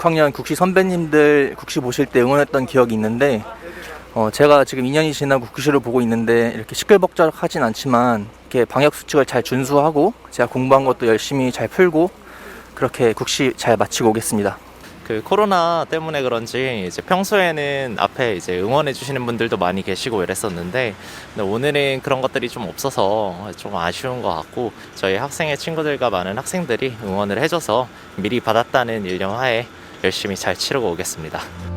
6학년 국시 선배님들 국시 보실 때 응원했던 기억이 있는데 어, 제가 지금 2년이 지나고 국시를 보고 있는데 이렇게 시끌벅적하진 않지만 이렇게 방역 수칙을 잘 준수하고 제가 공부한 것도 열심히 잘 풀고 그렇게 국시 잘 마치고 오겠습니다. 그 코로나 때문에 그런지 이제 평소에는 앞에 이제 응원해 주시는 분들도 많이 계시고 이랬었는데 오늘은 그런 것들이 좀 없어서 좀 아쉬운 것 같고 저희 학생의 친구들과 많은 학생들이 응원을 해줘서 미리 받았다는 일념 하에 열심히 잘 치르고 오겠습니다.